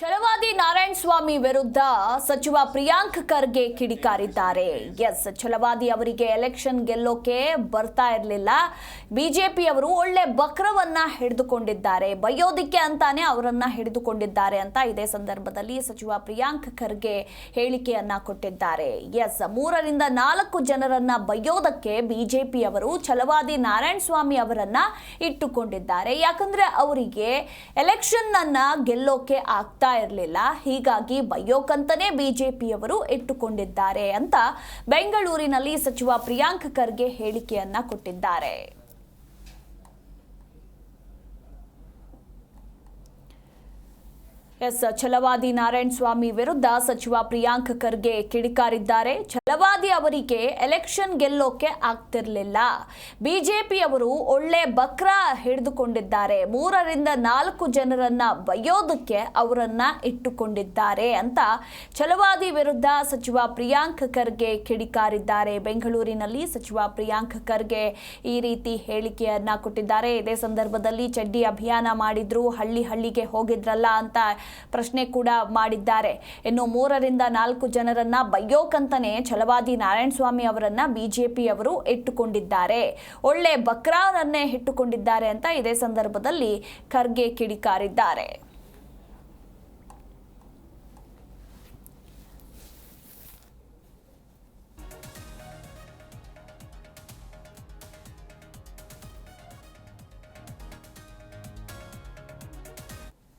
ಛಲವಾದಿ ನಾರಾಯಣ ಸ್ವಾಮಿ ವಿರುದ್ಧ ಸಚಿವ ಪ್ರಿಯಾಂಕ್ ಖರ್ಗೆ ಕಿಡಿಕಾರಿದ್ದಾರೆ. ಎಸ್, ಛಲವಾದಿ ಅವರಿಗೆ ಎಲೆಕ್ಷನ್ ಗೆಲ್ಲೋಕೆ ಬರ್ತಾ ಇರಲಿಲ್ಲ. ಬಿಜೆಪಿಯವರು ಒಳ್ಳೆ ಬಕ್ರವನ್ನ ಹಿಡಿದುಕೊಂಡಿದ್ದಾರೆ. ಬೈಯೋದಿಕ್ಕೆ ಅಂತಾನೆ ಅವರನ್ನ ಹಿಡಿದುಕೊಂಡಿದ್ದಾರೆ ಅಂತ ಇದೇ ಸಂದರ್ಭದಲ್ಲಿ ಸಚಿವ ಪ್ರಿಯಾಂಕ್ ಖರ್ಗೆ ಹೇಳಿಕೆಯನ್ನ ಕೊಟ್ಟಿದ್ದಾರೆ. ಎಸ್, ಮೂರರಿಂದ ನಾಲ್ಕು ಜನರನ್ನ ಬೈಯೋದಕ್ಕೆ ಬಿಜೆಪಿಯವರು ಛಲವಾದಿ ನಾರಾಯಣ ಸ್ವಾಮಿ ಅವರನ್ನ ಇಟ್ಟುಕೊಂಡಿದ್ದಾರೆ. ಯಾಕಂದ್ರೆ ಅವರಿಗೆ ಎಲೆಕ್ಷನ್ ಅನ್ನ ಗೆಲ್ಲೋಕೆ ಆಗ್ತಾ ಇರಲಿಲ್ಲ. ಹೀಗಾಗಿ ಬಯ್ಯೋಕಂತನೇ ಬಿಜೆಪಿಯವರು ಇಟ್ಟುಕೊಂಡಿದ್ದಾರೆ ಅಂತ ಬೆಂಗಳೂರಿನಲ್ಲಿ ಸಚಿವ ಪ್ರಿಯಾಂಕ್ ಖರ್ಗೆ ಹೇಳಿಕೆಯನ್ನ ಕೊಟ್ಟಿದ್ದಾರೆ. ಎಸ್ ಛಲವಾದಿ ನಾರಾಯಣ ಸ್ವಾಮಿ ವಿರುದ್ಧ ಸಚಿವ ಪ್ರಿಯಾಂಕ್ ಖರ್ಗೆ ಕಿಡಿಕಾರಿದ್ದಾರೆ. ಛಲವಾದಿ ಅವರಿಗೆ ಎಲೆಕ್ಷನ್ ಗೆಲ್ಲೋಕೆ ಆಗ್ತಿರ್ಲಿಲ್ಲ. ಬಿಜೆಪಿಯವರು ಒಳ್ಳೆ ಬಕ್ರ ಹಿಡಿದುಕೊಂಡಿದ್ದಾರೆ. ಮೂರರಿಂದ ನಾಲ್ಕು ಜನರನ್ನ ಬಯ್ಯೋದಕ್ಕೆ ಅವರನ್ನ ಇಟ್ಟುಕೊಂಡಿದ್ದಾರೆ ಅಂತ ಛಲವಾದಿ ವಿರುದ್ಧ ಸಚಿವ ಪ್ರಿಯಾಂಕ್ ಖರ್ಗೆ ಕಿಡಿಕಾರಿದ್ದಾರೆ. ಬೆಂಗಳೂರಿನಲ್ಲಿ ಸಚಿವ ಪ್ರಿಯಾಂಕ್ ಖರ್ಗೆ ಈ ರೀತಿ ಹೇಳಿಕೆಯನ್ನ ಕೊಟ್ಟಿದ್ದಾರೆ. ಇದೇ ಸಂದರ್ಭದಲ್ಲಿ ಚಡ್ಡಿ ಅಭಿಯಾನ ಮಾಡಿದ್ರು. ಹಳ್ಳಿ ಹಳ್ಳಿಗೆ ಹೋಗಿದ್ರಲ್ಲ ಅಂತ ಪ್ರಶ್ನೆ ಕೂಡ ಮಾಡಿದ್ದಾರೆ. ಇನ್ನು ಮೂರರಿಂದ ನಾಲ್ಕು ಜನರನ್ನ ಬಯ್ಯೋಕಂತನೇ ಛಲವಾದಿ ನಾರಾಯಣ ಸ್ವಾಮಿ ಅವರನ್ನ ಬಿಜೆಪಿಯವರು ಇಟ್ಟುಕೊಂಡಿದ್ದಾರೆ. ಒಳ್ಳೆ ಬಕ್ರಾರನ್ನೇ ಇಟ್ಟುಕೊಂಡಿದ್ದಾರೆ ಅಂತ ಇದೇ ಸಂದರ್ಭದಲ್ಲಿ ಖರ್ಗೆ ಕಿಡಿಕಾರಿದ್ದಾರೆ.